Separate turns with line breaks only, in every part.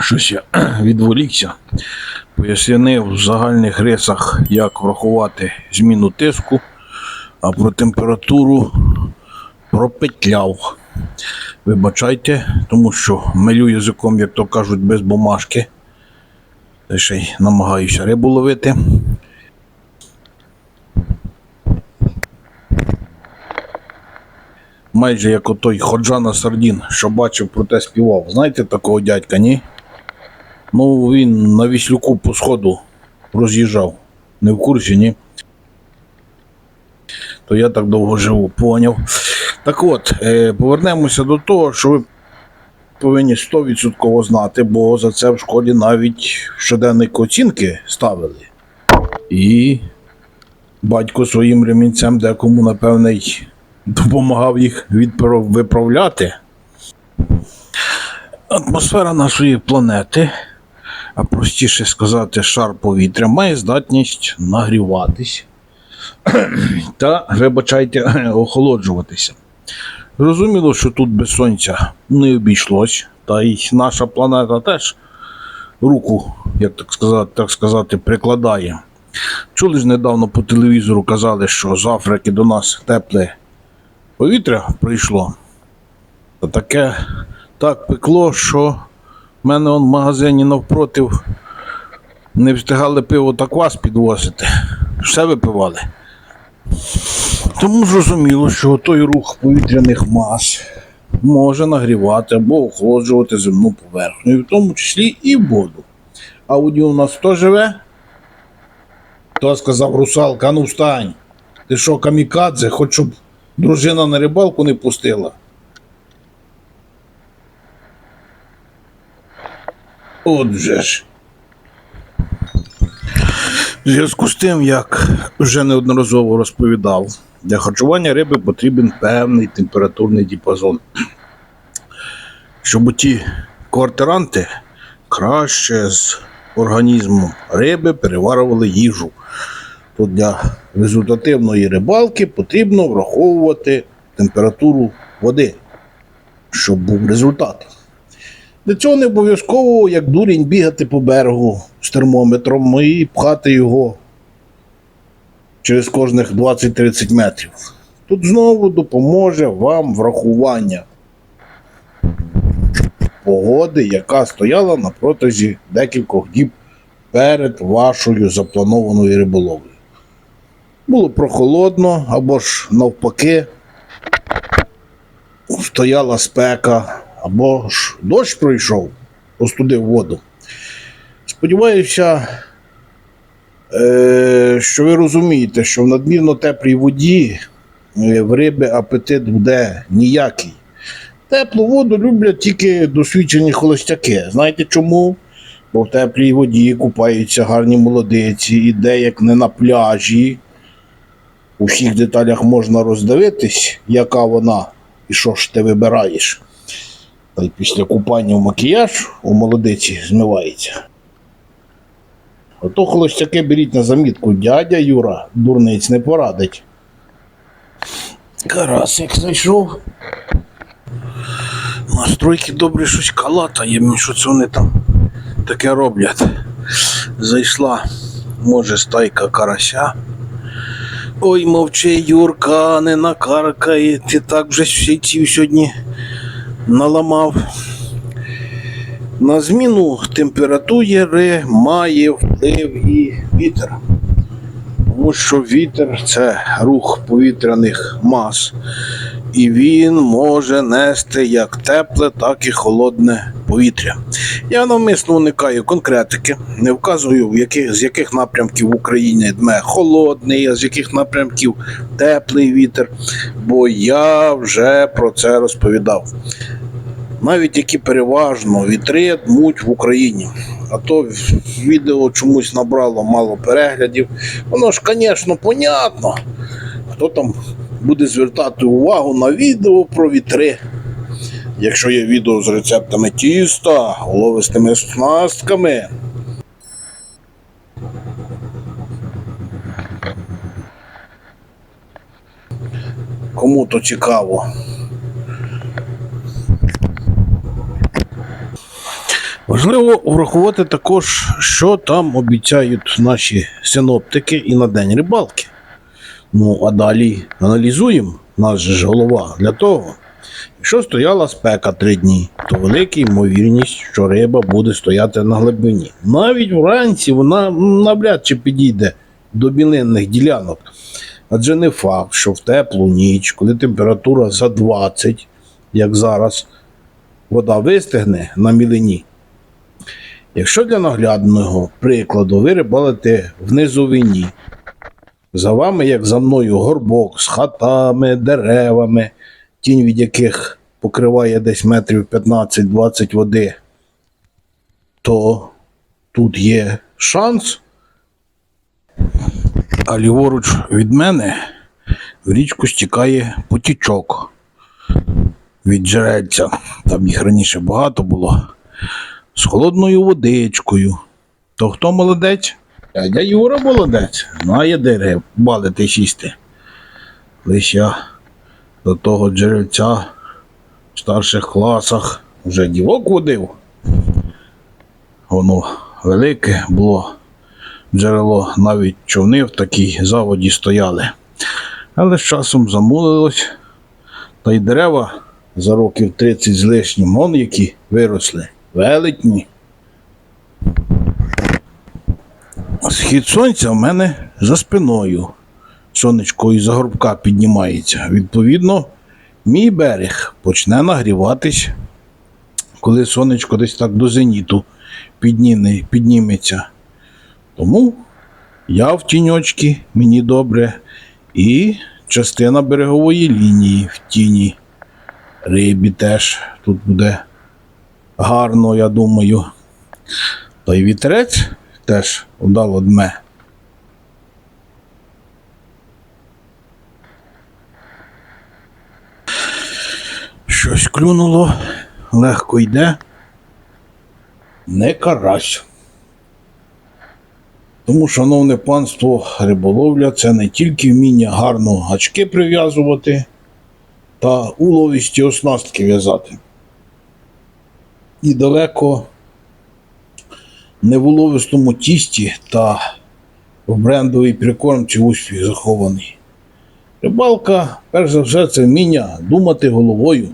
Щось я відволікся. Пояснив в загальних рисах, як врахувати зміну тиску, а про температуру пропетляв. Вибачайте, тому що милю язиком, як то кажуть, без бумажки. Та ще й намагаюся рибу ловити. Майже як отой Ходжана Сардін, що бачив, проте співав. Знаєте такого дядька, ні? Ну, він на віслюку по сходу роз'їжджав. Не в курсі, ні? То я так довго живу, поняв. Так от, е, повернемося до того, що ви повинні 100% знати, бо за це в школі навіть щоденник оцінки ставили. І батько своїм ремінцем декому, напевне, допомагав їх виправляти. Атмосфера нашої планети, а простіше сказати, шар повітря, має здатність нагріватись та, вибачайте, охолоджуватися. Зрозуміло, що тут без сонця не обійшлось, та й наша планета теж руку, як так сказати, так сказати, прикладає. Чули ж недавно по телевізору казали, що з Африки до нас тепле повітря прийшло. Та таке так пекло, що в мене он в магазині навпротив не встигали пиво та квас підвозити. Все випивали. Тому зрозуміло, що той рух повітряних мас може нагрівати або охолоджувати земну поверхню, в тому числі і воду. А воді у нас хто живе? То сказав русалка, ну встань. Ти що, камікадзе, хоч щоб дружина на рибалку не пустила. Отже ж. В зв'язку з тим, як вже неодноразово розповідав, для харчування риби потрібен певний температурний діапазон. Щоб ті квартиранти краще з організмом риби переварювали їжу. То для результативної рибалки потрібно враховувати температуру води, щоб був результат. Для цього не обов'язково, як дурень, бігати по берегу з термометром і пхати його через кожних 20-30 метрів. Тут знову допоможе вам врахування погоди, яка стояла на протязі декількох діб перед вашою запланованою риболовлею. Було прохолодно або ж навпаки, стояла спека, або ж дощ пройшов, остудив воду. Сподіваюся, е, що ви розумієте, що в надмірно теплій воді е, в риби апетит буде ніякий. Теплу воду люблять тільки досвідчені холостяки. Знаєте чому? Бо в теплій воді купаються гарні молодиці, і як не на пляжі. У всіх деталях можна роздивитись, яка вона і що ж ти вибираєш. Та й після купання в макіяж у молодиці змивається. Ото холостяки беріть на замітку, дядя Юра дурниць не порадить. Карасик зайшов. Настройки добре щось калатає, що це вони там таке роблять. Зайшла, може, стайка карася. Ой, мовчи, Юрка, не накаркай, ти так вже всі сьогодні наламав. На зміну температури має вплив і вітер. Тому що вітер це рух повітряних мас, і він може нести як тепле, так і холодне повітря. Я навмисно уникаю конкретики, не вказую, в яких, з яких напрямків в Україні дме холодний, а з яких напрямків теплий вітер, бо я вже про це розповідав навіть які переважно вітри дмуть в Україні. А то відео чомусь набрало мало переглядів. Воно ж, звісно, понятно. Хто там буде звертати увагу на відео про вітри. Якщо є відео з рецептами тіста, головистими снастками. Кому то цікаво. Важливо врахувати також, що там обіцяють наші синоптики і на день рибалки. Ну, а далі аналізуємо, наш же ж голова для того. Якщо стояла спека три дні, то велика ймовірність, що риба буде стояти на глибині. Навіть вранці вона навряд чи підійде до білинних ділянок. Адже не факт, що в теплу ніч, коли температура за 20, як зараз, вода вистигне на мілині. Якщо для наглядного прикладу ви рибалите в низовині, за вами, як за мною, горбок з хатами, деревами, тінь від яких покриває десь метрів 15-20 води, то тут є шанс. А ліворуч від мене в річку стікає потічок від джерельця. Там їх раніше багато було. З холодною водичкою. То хто молодець? Дядя Юра молодець. Знає де рибалити сісти. Лиш я до того джерельця в старших класах вже дівок водив. Воно велике було джерело, навіть човни в такій заводі стояли. Але з часом замулилось, та й дерева за років 30 з лишнім, вон які виросли, велетні. Схід сонця в мене за спиною. Сонечко із-за горбка піднімається. Відповідно, мій берег почне нагріватись, коли сонечко десь так до зеніту підніме, підніметься. Тому я в тіньочці, мені добре, і частина берегової лінії в тіні. Рибі теж тут буде гарно, я думаю. Та й вітерець теж удало дме. Щось клюнуло, легко йде. Не карась. Тому, шановне панство, риболовля це не тільки вміння гарно гачки прив'язувати та уловісті оснастки в'язати. І далеко не в уловистому тісті та в брендовій прикормці успіх захований. Рибалка, перш за все, це вміння думати головою.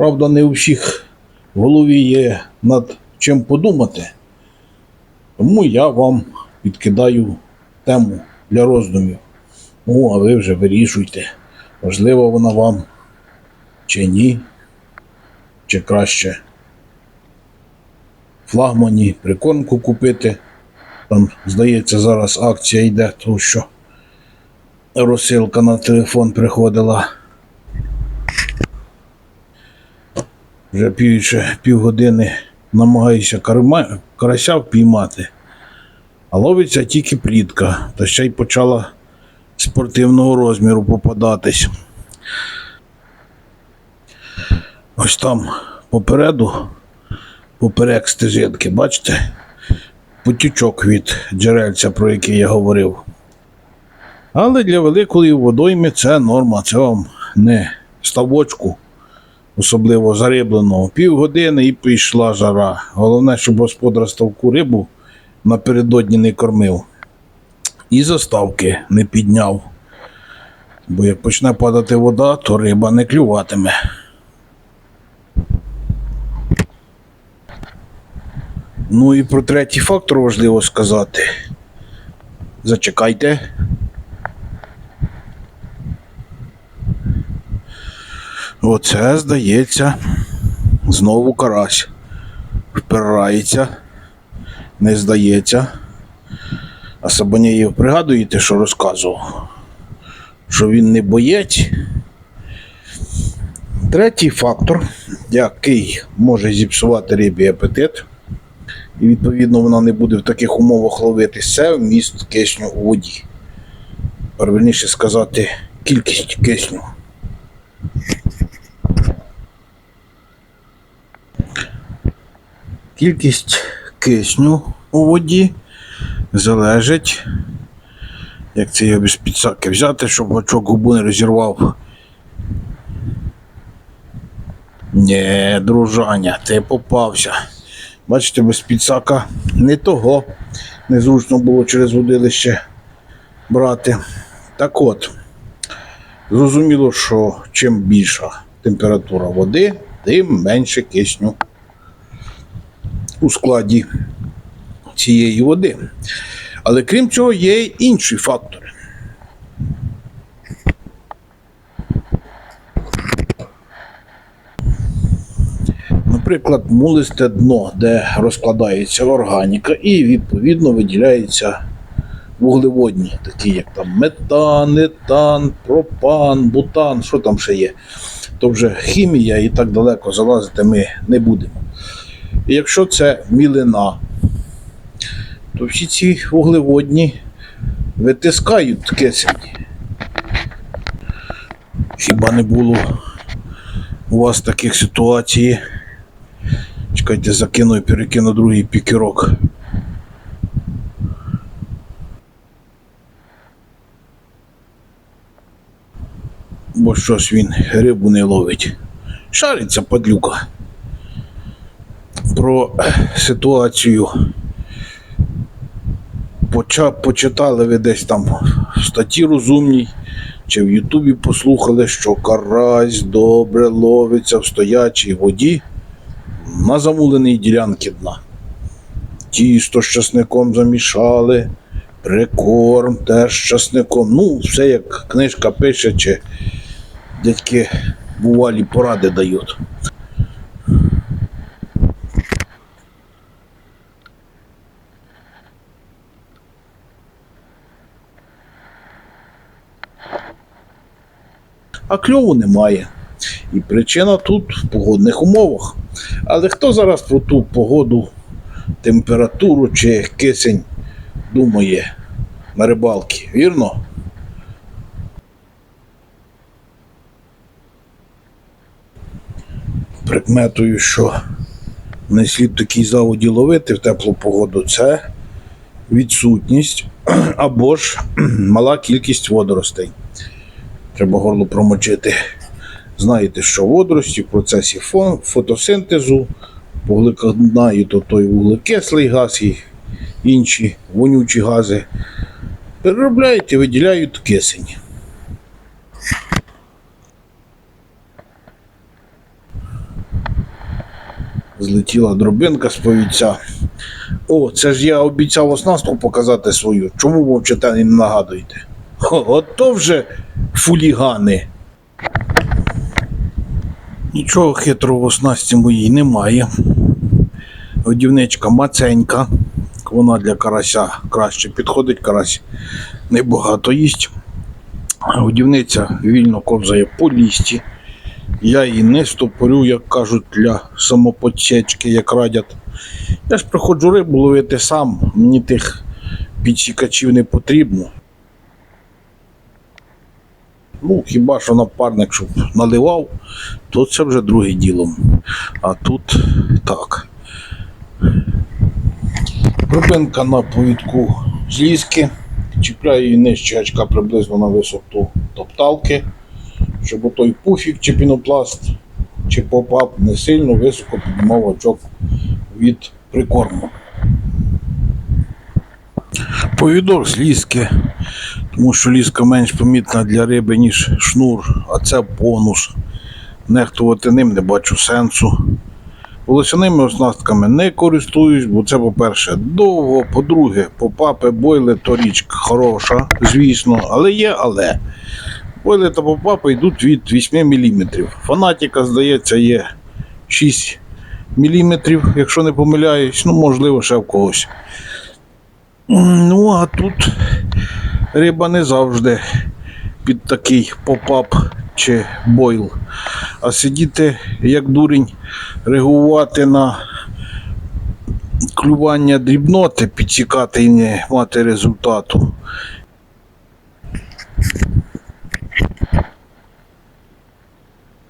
Правда, не у всіх в голові є над чим подумати. Тому я вам підкидаю тему для роздумів. Ну, а ви вже вирішуйте, важлива вона вам чи ні, чи краще флагмані прикормку купити. Там, здається, зараз акція йде, тому що розсилка на телефон приходила. Вже більше півгодини намагаюся карма, карася впіймати, а ловиться тільки плітка, та ще й почала спортивного розміру попадатись. Ось там попереду, поперек стежинки, бачите? Потічок від джерельця, про який я говорив. Але для великої водойми це норма, це вам не ставочку, особливо зарибленого. Півгодини і пішла жара. Головне, щоб господар ставку рибу напередодні не кормив. І заставки не підняв. Бо як почне падати вода, то риба не клюватиме. Ну і про третій фактор важливо сказати. Зачекайте. Оце, здається, знову карась. Впирається, не здається. А Сабанєєв пригадуєте, що розказував? Що він не боєць. Третій фактор, який може зіпсувати рибі апетит, і відповідно вона не буде в таких умовах ловити, це вміст кисню у воді. Правильніше сказати, кількість кисню. Кількість кисню у воді залежить, як це я без підсаки взяти, щоб гачок губу не розірвав. Ні, дружаня, ти попався. Бачите, без підсака не того. Незручно було через водилище брати. Так от, зрозуміло, що чим більша температура води, тим менше кисню у складі цієї води. Але крім цього, є й інші фактори. Наприклад, мулисте дно, де розкладається органіка, і відповідно виділяються вуглеводні, такі як там метан, етан, пропан, бутан, що там ще є. То вже хімія і так далеко залазити ми не будемо. І якщо це мілина, то всі ці вуглеводні витискають кисень. Хіба не було у вас таких ситуацій? Чекайте, закину і перекину другий пікерок. Бо щось він рибу не ловить. Шариться падлюка. Про ситуацію почитали ви десь там в статті розумній, чи в Ютубі послухали, що карась добре ловиться в стоячій воді на замуленій ділянці дна. Тісто з часником замішали, прикорм теж з часником. Ну, все як книжка пише, чи дядьки бувалі поради дають. А кльову немає. І причина тут в погодних умовах. Але хто зараз про ту погоду, температуру чи кисень думає на рибалки, вірно? Прикметою, що не слід такій заводі ловити в теплу погоду, це відсутність або ж мала кількість водоростей. Треба горло промочити. Знаєте, що водорості в процесі фотосинтезу погликають то той вуглекислий газ і інші вонючі гази. Переробляють і виділяють кисень. Злетіла дробинка з повіця. О, це ж я обіцяв оснастку показати свою. Чому мовчите не нагадуєте? Ото вже фулігани. Нічого хитрого в оснасті моїй немає. Годівничка маценька. Вона для карася краще підходить, карась небагато їсть. Годівниця вільно ковзає по лісті. Я її не стопорю, як кажуть, для самоподсечки, як радять. Я ж приходжу рибу ловити сам, мені тих підсікачів не потрібно. Ну, хіба що напарник, щоб наливав, то це вже друге діло. А тут так. Рубинка на повідку з ліски. Чіпляю її нижче гачка приблизно на висоту топталки, щоб отой пуфік чи пінопласт, чи попап не сильно високо піднімав очок від прикорму. Повідок з ліски, тому що ліска менш помітна для риби, ніж шнур, а це бонус. Нехтувати ним не бачу сенсу. Волосяними оснастками не користуюсь, бо це, по-перше, довго, по-друге, попапи, бойли то річ хороша, звісно, але є, але. Бойли та попапи йдуть від 8 мм. Фанатіка, здається, є 6 мм, якщо не помиляюсь, ну, можливо, ще в когось. Ну, а тут риба не завжди під такий попап чи бойл. А сидіти як дурень, реагувати на клювання дрібноти, підсікати і не мати результату.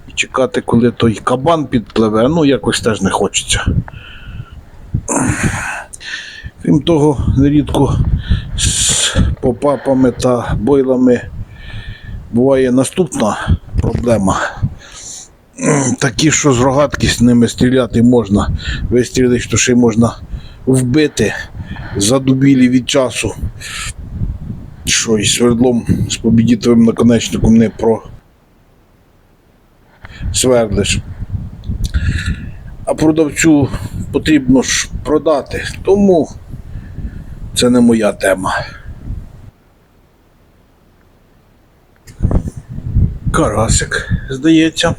І чекати, коли той кабан підпливе, ну якось теж не хочеться. Крім того, нерідко попапами та бойлами буває наступна проблема. такі, що з рогатки з ними стріляти можна. Вистрілиш, то ще можна вбити задубілі від часу. Що і свердлом з побідітовим наконечником не про свердлиш. А продавцю потрібно ж продати, тому це не моя тема. Карасик, здається.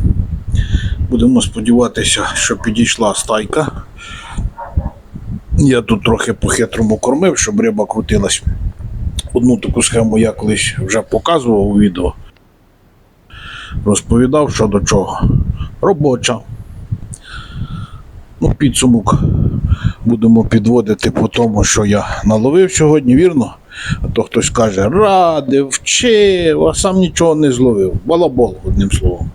Будемо сподіватися, що підійшла стайка. Я тут трохи по-хитрому кормив, щоб риба крутилась. Одну таку схему я колись вже показував у відео. Розповідав, що до чого. Робоча. Ну, підсумок будемо підводити по тому, що я наловив сьогодні, вірно? А то хтось каже, радив, вчив, а сам нічого не зловив. Балабол, одним словом.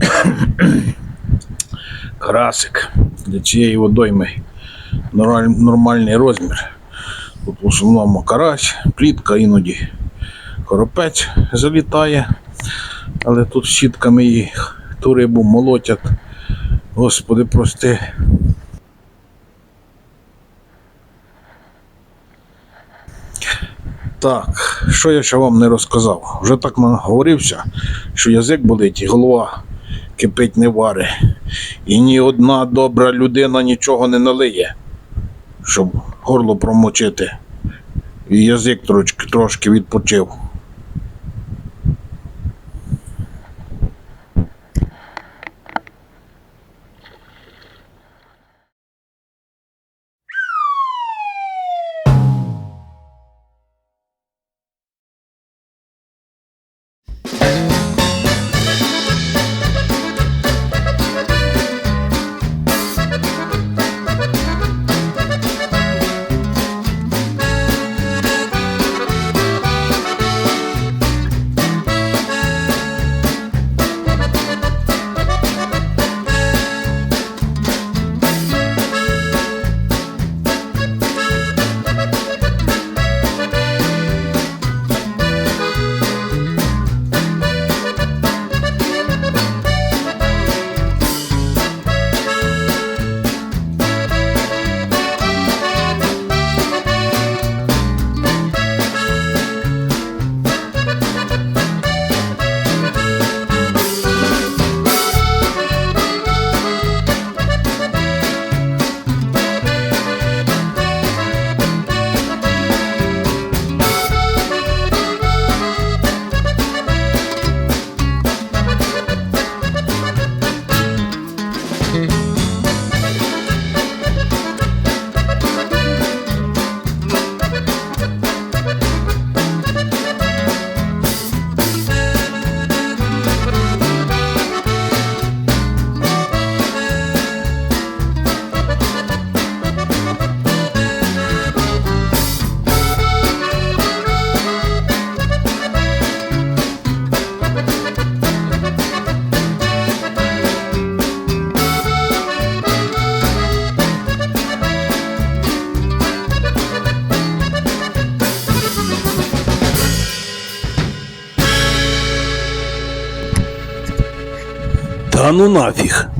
Карасик для цієї водойми нормальний розмір. Тут в основному карась, плітка, іноді коропець залітає, але тут щітками їх ту рибу молотять. Господи, прости. Так, що я ще вам не розказав? Вже так наговорився, що язик болить і голова кипить не вари. І ні одна добра людина нічого не налиє, щоб горло промочити. І язик трошки, трошки відпочив. Ну нафіг.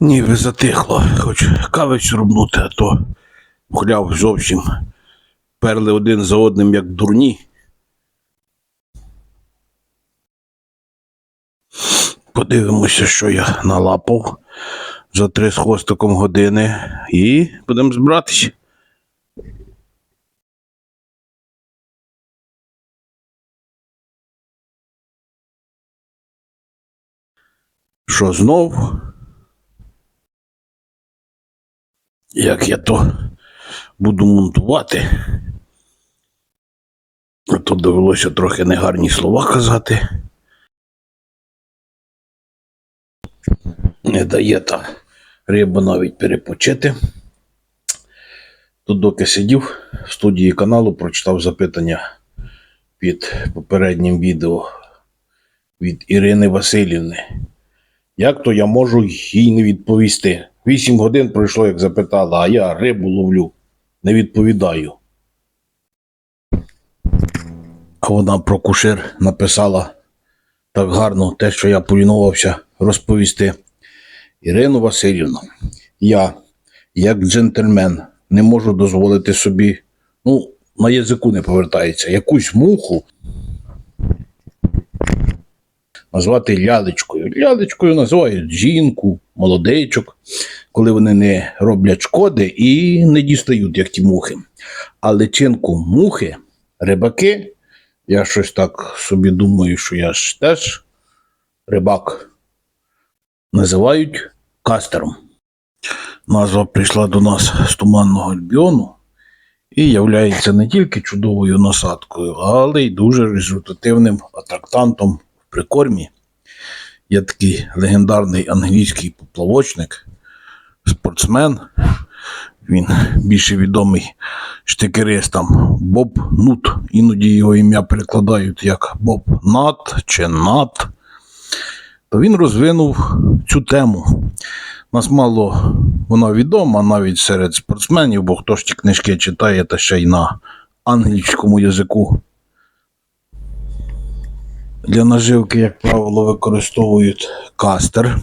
Ніби затихло, хоч кави срубнути, а то гуляв зовсім. Перли один за одним, як дурні. Подивимося, що я налапав за три з хвостиком години і будемо збиратися. Що знов? Як я то буду монтувати? А то довелося трохи негарні слова казати. Не дає та риба навіть перепочити. Тут доки сидів в студії каналу, прочитав запитання під попереднім відео від Ірини Васильівни. Як то я можу їй не відповісти? Вісім годин пройшло, як запитала, а я рибу ловлю, не відповідаю. А вона про кушир написала так гарно те, що я полінувався розповісти. Ірину Васильівну, я, як джентльмен, не можу дозволити собі, ну, на язику не повертається, якусь муху назвати лялечкою. Лялечкою називають жінку, молодечок, коли вони не роблять шкоди і не дістають, як ті мухи. А личинку мухи, рибаки, я щось так собі думаю, що я ж теж рибак, називають кастером. Назва прийшла до нас з туманного альбіону і являється не тільки чудовою насадкою, але й дуже результативним атрактантом прикормі. Є такий легендарний англійський поплавочник, спортсмен. Він більше відомий штикеристам Боб Нут. Іноді його ім'я перекладають як Боб Нат чи Нат. То він розвинув цю тему. Нас мало вона відома навіть серед спортсменів, бо хто ж ті книжки читає, та ще й на англійському язику. Для наживки, як правило, використовують кастер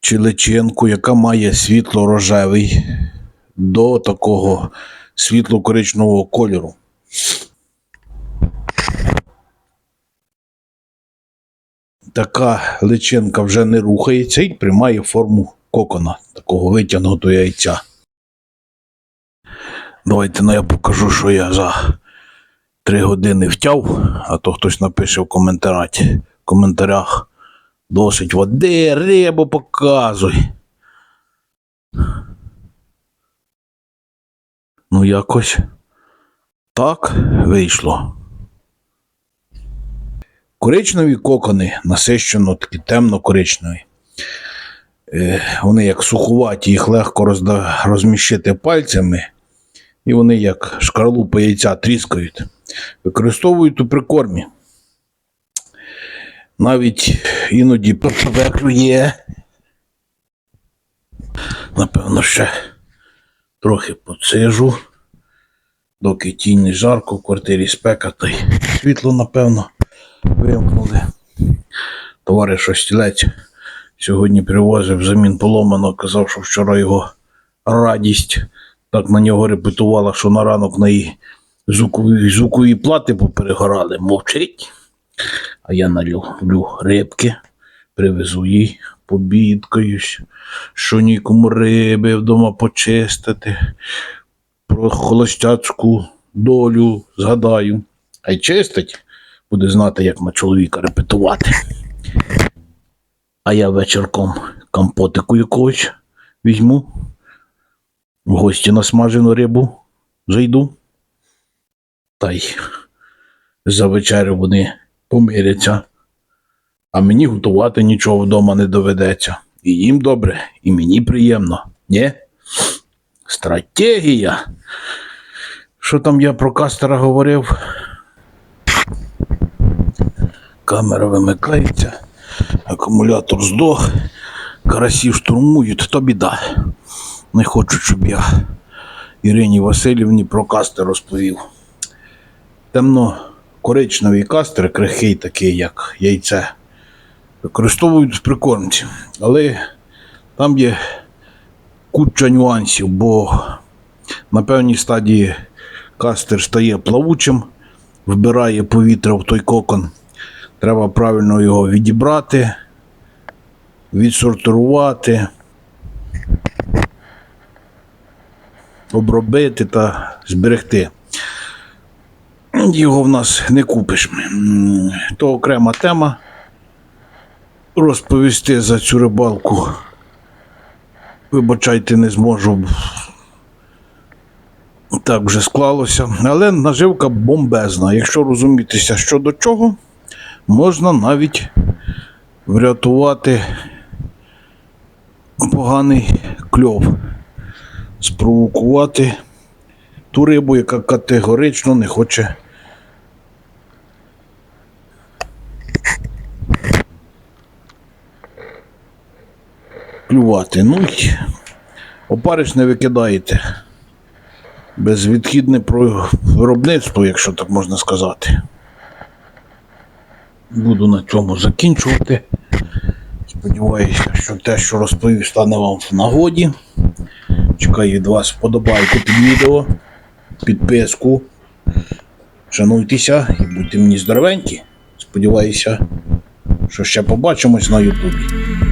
чи личинку, яка має світло-рожевий до такого світло-коричневого кольору. Така личинка вже не рухається і приймає форму кокона, такого витягнутого яйця. Давайте ну, я покажу, що я за три години втяв, а то хтось напише в коментарях, в коментарях досить води, рибу показуй. Ну, якось так вийшло. Коричневі кокони насищено такі темно-коричневі. Е, вони як сухуваті, їх легко розміщити пальцями, і вони як шкарлупи яйця тріскають. Використовують у прикормі. Навіть іноді поверхує. Напевно, ще трохи поцижу, доки тінь не жарко в квартирі спека, та й світло, напевно, вимкнули. Товариш Остілець сьогодні привозив взамін поломано, казав, що вчора його радість так на нього репетувала, що на ранок на її звукові, звукові плати поперегорали. Мовчить. А я налюблю рибки, привезу їй, побідкаюсь, що нікому риби вдома почистити, про холостяцьку долю згадаю. А й чистить, буде знати, як на чоловіка репетувати. А я вечірком компотику якогось візьму, в гості на смажену рибу зайду. Та й за вечерю вони помиряться. А мені готувати нічого вдома не доведеться. І їм добре, і мені приємно. Ні? Стратегія. Що там я про кастера говорив? Камера вимикається, акумулятор здох, карасів штурмують, то біда. Не хочу, щоб я Ірині Васильівні про кастер розповів. Темно-коричневий кастер, крихкий такий, як яйце, використовують в прикормці. Але Там є куча нюансів, бо на певній стадії кастер стає плавучим, вбирає повітря в той кокон. Треба правильно його відібрати, відсортувати, обробити та зберегти. Його в нас не купиш. То окрема тема. Розповісти за цю рибалку. Вибачайте, не зможу. Так вже склалося. Але наживка бомбезна. Якщо розумітися, що до чого, можна навіть врятувати поганий кльов, спровокувати ту рибу, яка категорично не хоче. Клювати. Ну й опариш не викидаєте. Безвідхідне виробництво, якщо так можна сказати. Буду на цьому закінчувати. Сподіваюся, що те, що розповів, стане вам в нагоді. Чекаю від вас вподобайку під відео, підписку. Шануйтеся і будьте мені здоровенькі. Сподіваюся, що ще побачимось на Ютубі.